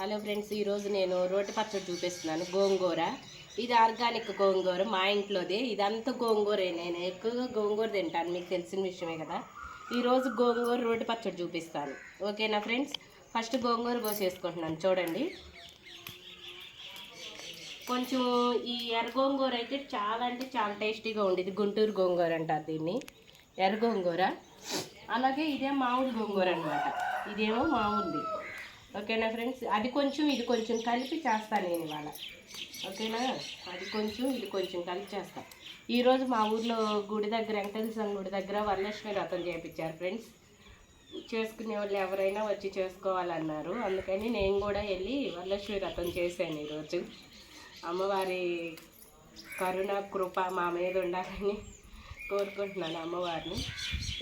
Hello friends ఈరోజు నేను రోటి పచ్చడి చూపిస్తున్నాను గోంగూర. ఇది ఆర్గానిక్ గోంగూర మా ఇంట్లోదే. ఇదంతా గోంగూరే నేను ఎక్కువగా గోంగూర తింటాను మీకు తెలిసిన విషయమే కదా. ఈరోజు గోంగూర రోటి పచ్చడి చూపిస్తాను. ఓకేనా ఫ్రెండ్స్? ఫస్ట్ గోంగూర కోసేసుకుంటున్నాను చూడండి. కొంచెం ఈ ఎర్ర గోంగూర అయితే చాలా అంటే చాలా టేస్టీగా ఉండేది. గుంటూరు గోంగూర అంటారు దీన్ని ఎర్ర గోంగూర. అలాగే ఇదే మామూలు గోంగూర అనమాట ఇదేమో మామూలుది ఓకేనా ఫ్రెండ్స్? అది కొంచెం ఇది కొంచెం కలిపి చేస్తాను నేను ఇవాళ. ఓకేనా? అది కొంచెం ఇది కొంచెం కలిపి చేస్తా. ఈరోజు మా ఊర్లో గుడి దగ్గర వెంకటేశ్వర గుడి దగ్గర వరలక్ష్మి వ్రతం చేయించారు ఫ్రెండ్స్. చేసుకునే వాళ్ళు ఎవరైనా వచ్చి చేసుకోవాలన్నారు. అందుకని నేను కూడా వెళ్ళి వరలక్ష్మి వ్రతం చేశాను ఈరోజు అమ్మవారి కరుణ కృప మా మీద ఉండాలని కోరుకుంటున్నాను అమ్మవారిని.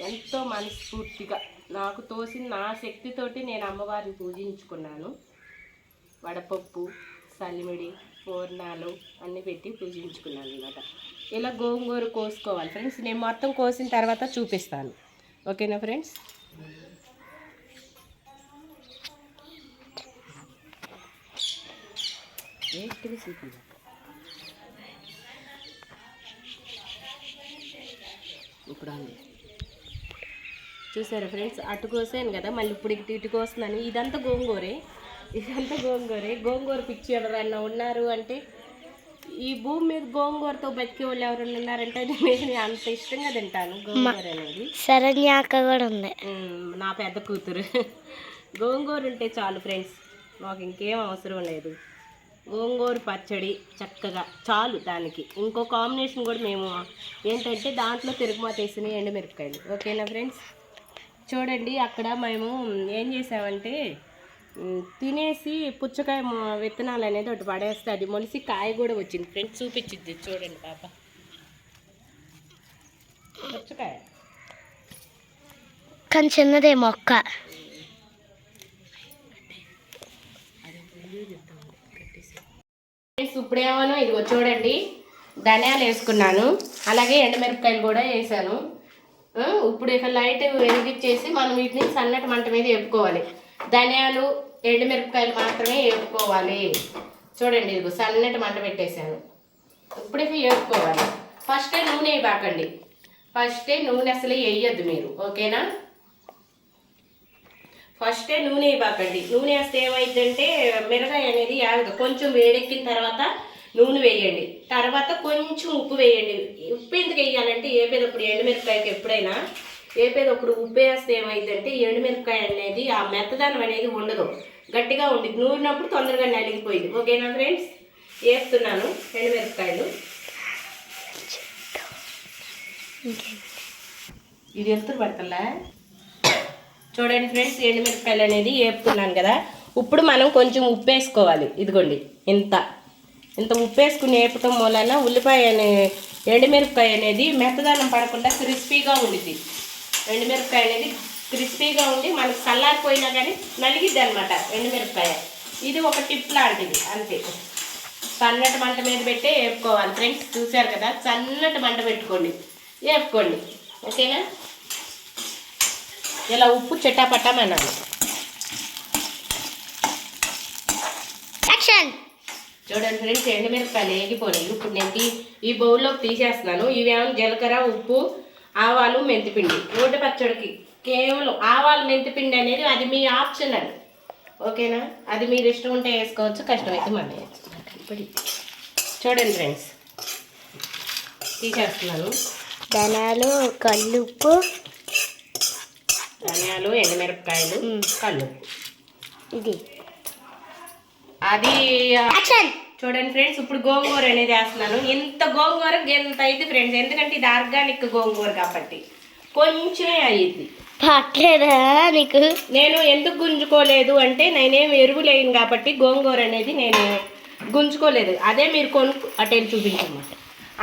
ఎంతో మనస్ఫూర్తిగా. నాకు తోసిన నా శక్తితోటి నేను అమ్మవారిని పూజించుకున్నాను. వడపప్పు సలిమిడి పూర్ణాలు అన్నీ పెట్టి పూజించుకున్నాను అనమాట ఇలా గోంగూర కోసుకోవాలి ఫ్రెండ్స్. నేను మొత్తం కోసిన తర్వాత చూపిస్తాను. ఓకేనా ఫ్రెండ్స్? ఇప్పుడు అంది చూసారా ఫ్రెండ్స్? అటు కోసాను కదా మళ్ళీ ఇప్పుడు ఇటు ఇటు కోస్తున్నాను. ఇదంతా గోంగూరే. ఇదంతా గోంగూరే. గోంగూర పిచ్చి ఎవరైనా ఉన్నారు అంటే ఈ భూమి మీద గోంగూరతో బతికే వాళ్ళు ఎవరైనా ఉన్నారంటే అది నేను అంత ఇష్టంగా తింటాను గోంగూర అనేది. శరణ్య అక్క కూడా ఉంది. నా పెద్ద కూతురు. గోంగూర ఉంటే చాలు ఫ్రెండ్స్. మాకు ఇంకేం అవసరం లేదు. గోంగూర పచ్చడి చక్కగా చాలు దానికి. ఇంకో కాంబినేషన్ కూడా మేము ఏంటంటే దాంట్లో తిరుగుమాత వేసిన ఎండుమిరపకాయలు. ఓకేనా ఫ్రెండ్స్? చూడండి అక్కడ మేము ఏం చేసామంటే తినేసి పుచ్చకాయ విత్తనాలు అనేది ఒకటి పడేస్తే అది మొలిసి కాయ కూడా వచ్చింది. ఫ్రెండ్స్ చూపించింది చూడండి పాప. పుచ్చకాయ. కానీ చిన్నదే మొక్క. ఇప్పుడేమోనో ఇదిగో చూడండి. ధనియాలు వేసుకున్నాను. అలాగే ఎండుమిరపకాయలు కూడా వేసాను. ఇప్పుడు ఇక లైట్ వెలిగించేసి మనం వీటిని సన్నటి మంట మీద వేపుకోవాలి. ధనియాలు ఎండుమిరపకాయలు మాత్రమే వేపుకోవాలి. చూడండి ఇది సన్నటి మంట పెట్టేశాను. ఇప్పుడు ఇక వేపుకోవాలి. ఫస్టే నూనె వేయబాకండి ఫస్టే నూనె అసలు వేయొద్దు మీరు ఓకేనా? ఫస్టే నూనె వేయబాకండి నూనె వేస్తే ఏమైందంటే మిరగాయ అనేది ఆగదు. కొంచెం వేడెక్కిన తర్వాత నూనె వేయండి. తర్వాత కొంచెం ఉప్పు వేయండి. ఉప్పు ఎందుకు వేయాలంటే ఏపేదప్పుడు ఎండుమిరపకాయకి ఎప్పుడైనా ఏపేదప్పుడు ఉప్పు వేస్తే ఏమైందంటే ఎండుమిరపకాయ అనేది ఆ మెత్తదనం అనేది ఉండదు. గట్టిగా ఉండి నూరినప్పుడు తొందరగా నలిగిపోయింది. ఓకేనా ఫ్రెండ్స్? వేస్తున్నాను ఎండుమిరపకాయలు. ఇది ఎత్తురు పడతలా? చూడండి ఫ్రెండ్స్ ఎండుమిరపకాయలు అనేది వేపుతున్నాను కదా. ఇప్పుడు మనం కొంచెం ఉప్పు వేసుకోవాలి. ఇదిగోండి ఇంత. ఇంత ఉప్పు వేసుకుని వేపటం మూలన ఉల్లిపాయ అనే ఎండుమిరపకాయ అనేది మెత్తదనం పడకుండా క్రిస్పీగా ఉండిద్ది. ఎండుమిరపకాయ అనేది క్రిస్పీగా ఉండి మనకు చల్లారిపోయినా కానీ నలిగిద్ది అనమాట ఎండుమిరపకాయ. ఇది ఒక టిప్ లాంటిది అంతే. సన్నటి మంట మీద పెట్టే వేపుకోవాలి ఫ్రెండ్స్ చూశారు కదా? సన్నటి మంట పెట్టుకోండి. వేపుకోండి ఓకేనా? ఇలా ఉప్పు చెట్టాపట్టామన్నాను యాక్షన్! చూడండి ఫ్రెండ్స్ ఎండుమిరపకాయలు వేగిపోయినాయి. ఇప్పుడు నేను తీ- ఈ బౌల్లోకి తీసేస్తున్నాను. ఇవేమో జీలకర్ర ఉప్పు ఆవాలు మెంతిపిండి. రోడ్డు పచ్చడికి కేవలం ఆవాలు మెంతిపిండి అనేది అది మీ ఆప్షనల్ ఓకేనా? అది మీరు ఇష్టం ఉంటే వేసుకోవచ్చు కష్టమైతే వేసుకోవచ్చు. ఇప్పుడు చూడండి ఫ్రెండ్స్. తీసేస్తున్నాను. ధనాలు కల్లుప్పు. ధనియాలు ఎండుమిరపకాయలు. కళ్ళు ఇది. అది చూడండి ఫ్రెండ్స్ ఇప్పుడు గోంగూర అనేది వేస్తున్నాను ఇంత గోంగూర ఎంత అయింది ఫ్రెండ్స్ ఎందుకంటే ఇది ఆర్గానిక్ గోంగూర కాబట్టి. కొంచెమే అయ్యింది పట్టలేదా నీకు? నేను ఎందుకు గుంజుకోలేదు అంటే నేనేం ఎరువు లేను కాబట్టి గోంగూర అనేది నేను గుంజుకోలేదు. అదే మీరు కొను అటే చూపించమాట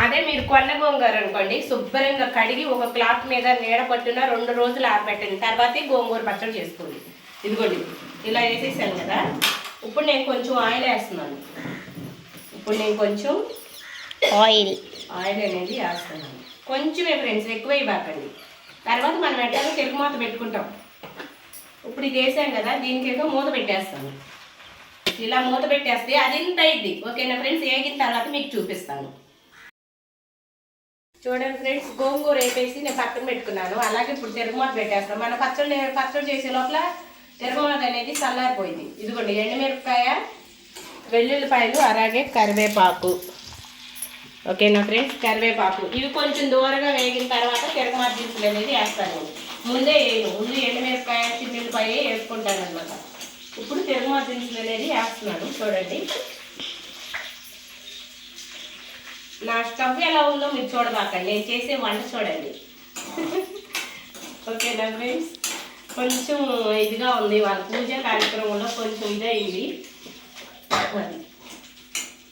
అదే మీరు కొన్న గోంగూర అనుకోండి శుభ్రంగా కడిగి ఒక క్లాత్ మీద నీడ పట్టున రెండు రోజులు ఆరబెట్టండి తర్వాతే గోంగూర పచ్చడి చేసుకోండి. ఇదిగోండి ఇలా వేసేసాను కదా. ఇప్పుడు నేను కొంచెం ఆయిల్ వేస్తున్నాను. ఇప్పుడు నేను కొంచెం ఆయిల్. ఆయిల్ అనేది వేస్తున్నాను. కొంచెమే ఫ్రెండ్స్ ఎక్కువ ఇవ్వకండి. తర్వాత మనం ఎట్లా తెలుగు మూత పెట్టుకుంటాం? ఇప్పుడు ఇది వేసాం కదా దీనికేదో మూత పెట్టేస్తాను. ఇలా మూత పెట్టేస్తే అది ఇంత అయింది. ఓకేనా ఫ్రెండ్స్? ఏగిన తర్వాత మీకు చూపిస్తాను. చూడండి ఫ్రెండ్స్ గోంగూర వేపేసి నేను పక్కన పెట్టుకున్నాను. అలాగే ఇప్పుడు తిరుగుమాత పెట్టేస్తాను. మన పచ్చడి పచ్చడి చేసే లోపల తిరగమాత అనేది చల్లారిపోయింది. ఇదిగోండి ఎండుమిరపకాయ వెల్లుల్లిపాయలు అలాగే కరివేపాకు. ఓకేనా ఫ్రెండ్స్? కరివేపాకు. ఇవి కొంచెం దూరంగా వేగిన తర్వాత తిరుగుమాత దినుసులు అనేది వేస్తాను. ముందే వేయను. ముందు ఎండుమిరపకాయ చిన్నపాయ వేసుకుంటాను అనమాట ఇప్పుడు తిరుగుమాత దినుసులు అనేది వేస్తున్నాను. చూడండి. నా స్టవ్ ఎలా ఉందో మీరు చూడబాకండి. నేను చేసే వంట చూడండి. ఓకేనా ఫ్రెండ్స్? కొంచెం ఇదిగా ఉంది వాళ్ళ పూజ కార్యక్రమంలో కొంచెం ఇదైంది.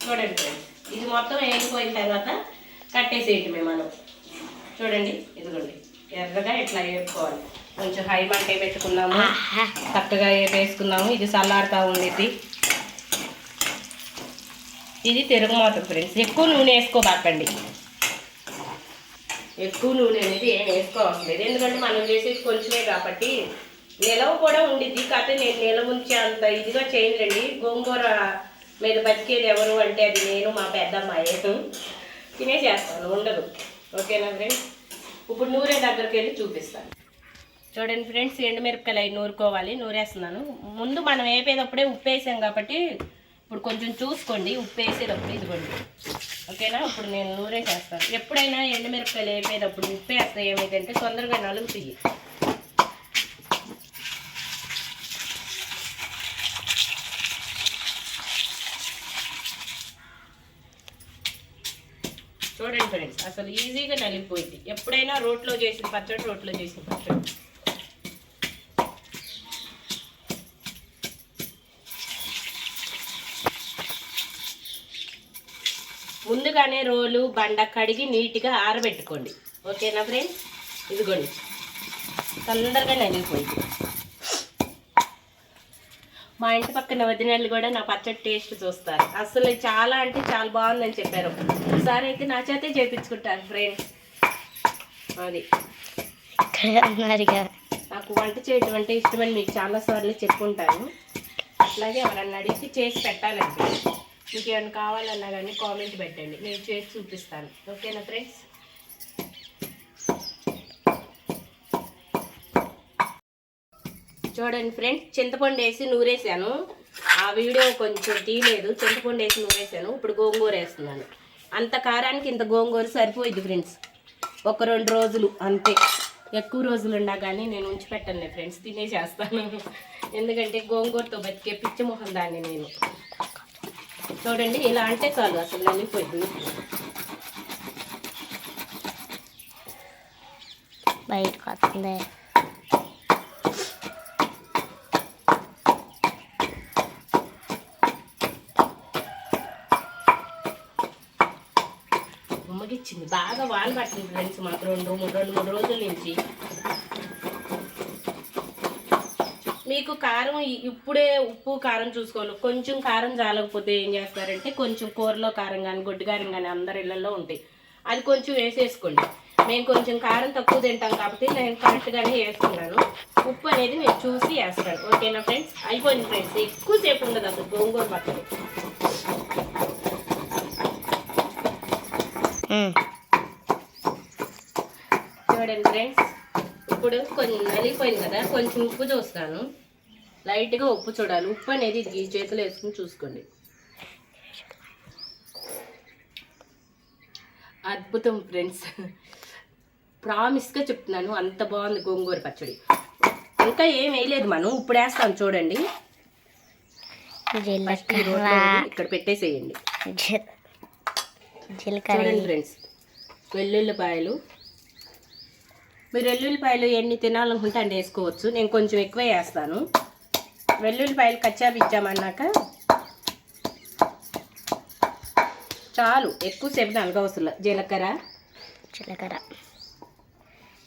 చూడండి ఫ్రెండ్స్ ఇది మొత్తం వేగిపోయిన తర్వాత కట్టేసేయటమే మనం చూడండి ఇదిగోండి ఎర్రగా ఇట్లా వేపుకోవాలి కొంచెం హై మంటే పెట్టుకున్నాము చక్కగా వేపేసుకున్నాము ఇది చల్లారుతా ఉండేది ఇది తిరుగుమాత ఫ్రెండ్స్. ఎక్కువ నూనె వేసుకోబాకండి. ఎక్కువ నూనె అనేది ఏం వేసుకోవట్లేదు లేదు. ఎందుకంటే మనం చేసేది కొంచెమే కాబట్టి నిలవ కూడా ఉండిద్ది. కాకపోతే నేను నిలవ ఉంచే అంత ఇదిగా చేయలేండి గోంగూర మీద బతికేది ఎవరు అంటే అది నేను మా పెద్దమ్మాయి తినేసేస్తాను. ఉండదు. ఓకేనా ఫ్రెండ్స్? ఇప్పుడు నూనె దగ్గరికి వెళ్ళి చూపిస్తాను. చూడండి ఫ్రెండ్స్ ఎండుమిరపకాయలు అవి నూరుకోవాలి. నూరేస్తున్నాను. ముందు మనం వేపేటప్పుడే ఉప్పు వేసాం కాబట్టి ఇప్పుడు కొంచెం చూసుకోండి ఉప్పు వేసేటప్పుడు ఇదిగోండి. ఓకేనా? ఇప్పుడు నేను నూరేసేస్తాను ఎప్పుడైనా ఎండుమిరపకాయలు వేపేటప్పుడు ఉప్పు వేస్తే ఏమైందంటే తొందరగా నలుగుతాయి చూడండి ఫ్రెండ్స్ అసలు ఈజీగా నలిగిపోయింది. ఎప్పుడైనా రోట్లో చేసిన పచ్చడి రోట్లో చేసిన పచ్చడి. ముందుగానే రోలు బండ కడిగి నీట్గా ఆరబెట్టుకోండి. ఓకేనా ఫ్రెండ్స్ ఇదిగోండి. తొందరగా నలిగిపోయింది. మా ఇంటి పక్కన వదినలు కూడా నా పచ్చడి టేస్ట్ చూస్తారు. అసలు చాలా అంటే చాలా బాగుందని చెప్పారు. ఒకసారి అయితే నా చేతే చేపించుకుంటారు ఫ్రెండ్స్ అది. ఇక్కడ నాకు వంట చేయటం అంటే ఇష్టమని మీకు చాలాసార్లు చెప్పుకుంటాను అట్లాగే ఎవరన్నా అడిగి చేసి పెట్టాలండి. మీకు ఏమైనా కావాలన్నా కానీ కామెంట్ పెట్టండి. నేను చేసి చూపిస్తాను. ఓకేనా ఫ్రెండ్స్? చూడండి ఫ్రెండ్స్ చింతపండు వేసి నూరేసాను. ఆ వీడియో కొంచెం తీయలేదు. చింతపండు వేసి నూరేసాను. ఇప్పుడు గోంగూర వేస్తున్నాను. అంత కారానికి ఇంత గోంగూర సరిపోయింది ఫ్రెండ్స్. ఒక రెండు రోజులు అంతే. ఎక్కువ రోజులు ఉన్నా కానీ నేను ఉంచి పెట్టను ఫ్రెండ్స్. తినేసేస్తాను. ఎందుకంటే గోంగూరతో బతికే పిచ్చి మొహం దాన్ని నేను. చూడండి ఇలా అంటే చాలు అసలు నలిగిపోయింది బయటకు వస్తుంది. ఉమ్మగిచ్చింది బాగా వాన పట్టింది ఫ్రెండ్స్ మాకు రెండు మూడు రెండు మూడు రోజుల నుంచి. మీకు కారం ఇప్పుడే ఉప్పు కారం చూసుకోవాలి. కొంచెం కారం చాలకపోతే ఏం చేస్తారంటే కొంచెం కూరలో కారం కానీ గొడ్డు కారం కానీ అందరి ఇళ్ళల్లో ఉంటాయి. అది కొంచెం వేసేసుకోండి. మేము కొంచెం కారం తక్కువ తింటాం కాబట్టి నేను కరెక్ట్గానే వేసుకున్నాను. ఉప్పు అనేది నేను చూసి వేస్తాను. ఓకేనా ఫ్రెండ్స్? అయిపోయింది ఫ్రెండ్స్. ఎక్కువసేపు ఉండదు అసలు గోంగూర పచ్చడి చూడండి ఫ్రెండ్స్. ఇప్పుడు కొంచెం నలిగిపోయింది కదా కొంచెం ఉప్పు చూస్తాను. లైట్గా ఉప్పు చూడాలి. ఉప్పు అనేది ఈ చేతిలో వేసుకుని చూసుకోండి. అద్భుతం ఫ్రెండ్స్. ప్రామిస్గా చెప్తున్నాను. అంత బాగుంది గోంగూర పచ్చడి. ఇంకా ఏం వేయలేదు మనం. ఇప్పుడు వేస్తాం చూడండి. ఇక్కడ పెట్టేసేయండి. చూడండి ఫ్రెండ్స్. వెల్లుల్లిపాయలు. మీరు వెల్లుల్లిపాయలు ఎన్ని తినాలనుకుంటే అన్ని వేసుకోవచ్చు. నేను కొంచెం ఎక్కువ వేస్తాను. వెల్లుల్లిపాయలు కచ్చా పిచ్చామన్నాక చాలు ఎక్కువసేపు నలగవసరం. జీలకర్ర. జీలకర్ర.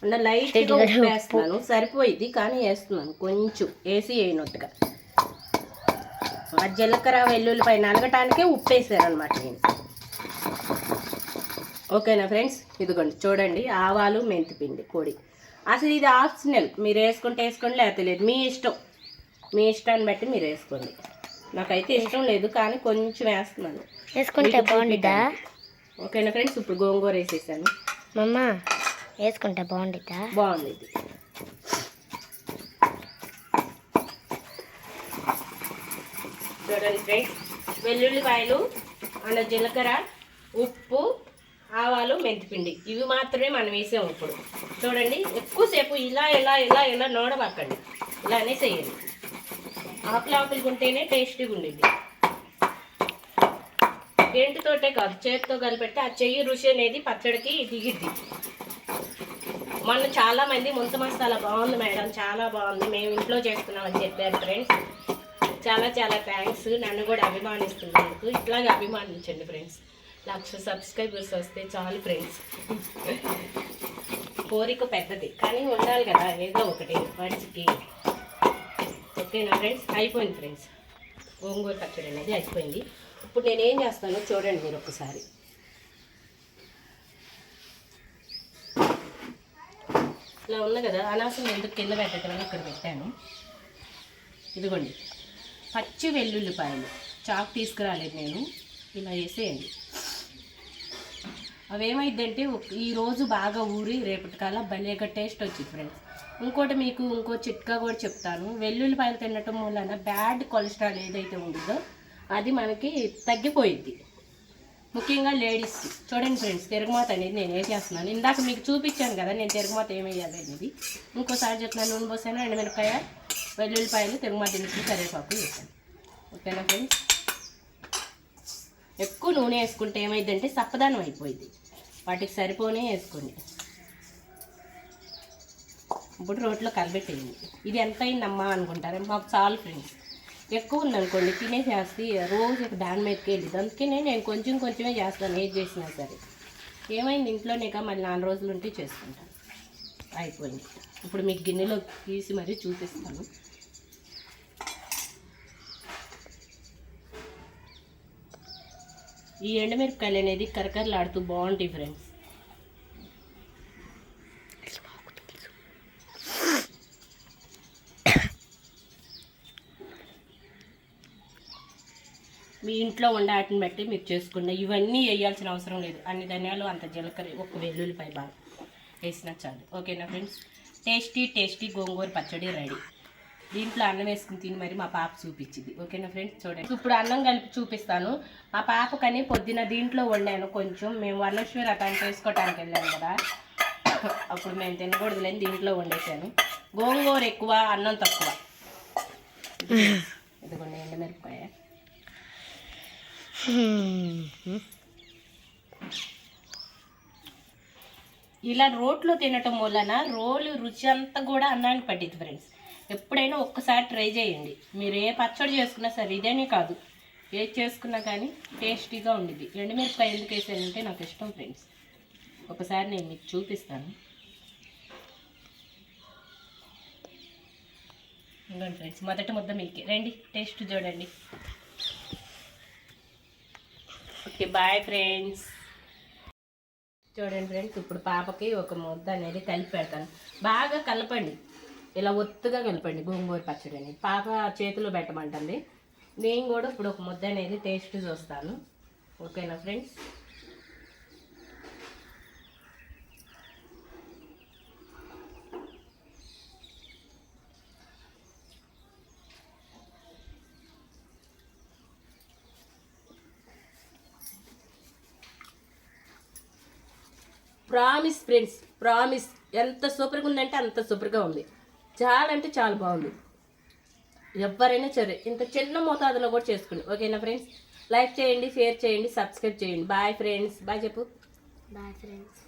అంటే లైట్గా ఉప్పు. వేస్తున్నాను సరిపోయింది కానీ వేస్తున్నాను. కొంచెం వేసి వేయనట్టుగా ఆ జీలకర్ర వెల్లుల్లిపాయ నలగటానికే ఉప్పు వేసాను అనమాట నేను. ఓకేనా ఫ్రెండ్స్? ఇదిగోండి చూడండి ఆవాలు మెంతిపిండి పొడి. అసలు ఇది ఆప్షనల్. మీరు వేసుకుంటే వేసుకోండి లేకపోతే లేదు. మీ ఇష్టం. మీ ఇష్టాన్ని బట్టి మీరు వేసుకోండి. నాకైతే ఇష్టం లేదు కానీ కొంచెం వేస్తున్నాను. వేసుకుంటే బాగుండిద్దా? ఓకేనా ఫ్రెండ్స్? ఇప్పుడు గోంగూర వేసేసాను. మమ్మ వేసుకుంటే బాగుండిద్దా? బాగుంది చూడండి ఫ్రెండ్స్ వెల్లుల్లిపాయలు అండ్ జీలకర్ర ఉప్పు ఆవాలు మెంతిపిండి. ఇవి మాత్రమే మనం వేసాము ఇప్పుడు. చూడండి ఎక్కువసేపు ఇలా ఇలా ఇలా ఇలా నోడబాకండి. ఇలానే చేయండి. ఆకులు ఆకులు ఉంటేనే టేస్టీగా ఉండేది. గెంటుతోటే కాదు చేతితో కలిపెడితే ఆ చెయ్యి రుచి అనేది పచ్చడికి దిగిద్ది. మొన్న చాలా మంది ముంత మసాలా బాగుంది మేడం చాలా బాగుంది. మేము ఇంట్లో చేస్తున్నామని చెప్పారు ఫ్రెండ్స్ చాలా చాలా థ్యాంక్స్ నన్ను కూడా అభిమానిస్తున్నందుకు. ఇట్లాగే అభిమానించండి ఫ్రెండ్స్ లక్ష సబ్స్క్రైబర్స్ వస్తే చాలు ఫ్రెండ్స్ కోరిక పెద్దది కానీ ఉండాలి కదా ఏదో ఒకటి. మనిషికి ఓకేనా ఫ్రెండ్స్? అయిపోయింది ఫ్రెండ్స్. గోంగూర పచ్చడి అనేది అయిపోయింది. ఇప్పుడు నేను ఏం చేస్తానో చూడండి మీరు ఒకసారి. ఇలా ఉంది కదా అనాసం ఎందుకు కింద పెట్టడం ఇక్కడ పెట్టాను. ఇదిగోండి. పచ్చి వెల్లుల్లిపాయలు. చాకు తీసుకురాలేదు నేను. ఇలా వేసేయండి. అవేమైందంటే ఈరోజు బాగా ఊరి రేపటికల్లా భలేగా టేస్ట్ వచ్చింది ఫ్రెండ్స్. ఇంకోటి మీకు ఇంకో చిట్కా కూడా చెప్తాను. వెల్లుల్లిపాయలు తినటం వలన బ్యాడ్ కొలెస్ట్రాల్ ఏదైతే ఉందో అది మనకి తగ్గిపోయిద్ది. ముఖ్యంగా లేడీస్ చూడండి ఫ్రెండ్స్ తిరగమాత అనేది నేను వేసేస్తున్నాను ఇందాక మీకు చూపించాను కదా నేను తిరగమాత ఏమేయాలి అనేది. ఇంకోసారి చెప్తున్నాను నూనె పోసాను ఎండుమిరపకాయ వెల్లుల్లిపాయలు తిరగమాత దించి కరివేపాకు వేసాను. ఓకేనా ఫ్రెండ్స్? ఎక్కువ నూనె వేసుకుంటే ఏమైందంటే సప్పదానం అయిపోయింది వాటికి సరిపోనే వేసుకోండి. ఇప్పుడు రోట్లో కలిపెట్టేయండి ఇది ఎంత అయిందమ్మా అనుకుంటారు? మాకు చాలు ఫ్రెండ్స్ ఎక్కువ ఉందనుకోండి తినేసేస్తే రోజు దాని మీదకి వెళ్ళింది అందుకనే నేను కొంచెం కొంచెమే చేస్తాను ఏది చేసినా సరే. ఏమైంది? ఇంట్లోనేక మళ్ళీ నాలుగు రోజులు ఉంటే చేసుకుంటాను. అయిపోయింది. ఇప్పుడు మీకు గిన్నెలో తీసి మరీ చూపిస్తాను. ఈ ఎండుమిరపకాయలు అనేది కరకరలాడుతూ బాగుంటాయి ఫ్రెండ్స్ మీ ఇంట్లో ఉండే వాటిని బట్టి మీరు చేసుకున్న ఇవన్నీ వేయాల్సిన అవసరం లేదు అన్ని ధనియాలు అంత జీలకర్ర ఒక వెల్లుల్లిపాయ బాగా వేసినా చాలు ఓకేనా ఫ్రెండ్స్ టేస్టీ టేస్టీ గోంగూర పచ్చడి రెడీ దీంట్లో అన్నం వేసుకుని తిని మరి మా పాప చూపించింది ఓకేనా ఫ్రెండ్స్ చూడండి ఇప్పుడు అన్నం కలిపి చూపిస్తాను మా పాపకని పొద్దున దీంట్లో వండాను కొంచెం మేము వరలక్ష్మి రథాన్ని చేసుకోవటానికి వెళ్ళాము కదా అప్పుడు మేము తినకూడదు లేని దీంట్లో వండేసాను గోంగూర ఎక్కువ అన్నం తక్కువ ఇదిగోండి ఎండుమిరపకాయ హ్మ్. ఇలా రోట్లో తినటం వలన రోలు రుచి అంతా కూడా అన్నానికి పట్టింది ఫ్రెండ్స్ ఎప్పుడైనా ఒక్కసారి ట్రై చేయండి. మీరు ఏ పచ్చడి చేసుకున్నా సరే ఇదేనే కాదు. ఏది చేసుకున్నా కానీ టేస్టీగా ఉండిద్ది. ఎండుమిరపకాయ ఎందుకు వేసానంటే నాకు ఇష్టం ఫ్రెండ్స్ ఒకసారి నేను మీకు చూపిస్తాను. ఇంకోండి ఫ్రెండ్స్ మొదటి ముద్ద మీకే. రండి టేస్ట్ చూడండి. Okay bye friends. చూడండి ఫ్రెండ్స్ ఇప్పుడు పాపకి ఒక ముద్ద అనేది కలిపి పెడతాను. బాగా కలపండి. ఇలా ఒత్తుగా కలపండి గోంగూర పచ్చడి అనేది పాప చేతిలో పెట్టమంటుంది. నేను కూడా ఇప్పుడు ఒక ముద్ద అనేది టేస్ట్ చూస్తాను. ఓకేనా ఫ్రెండ్స్? Promise friends promise. ఎంత సూపర్గా ఉందంటే అంత సూపర్గా ఉంది. చాలా అంటే చాలా బాగుంది. ఎవరైనా సరే ఇంత చిన్న మోతాదులో కూడా చేసుకోండి. ఓకేనా ఫ్రెండ్స్? లైక్ చేయండి షేర్ చేయండి సబ్స్క్రైబ్ చేయండి. Bye friends. బాయ్ చెప్పు. Bye friends.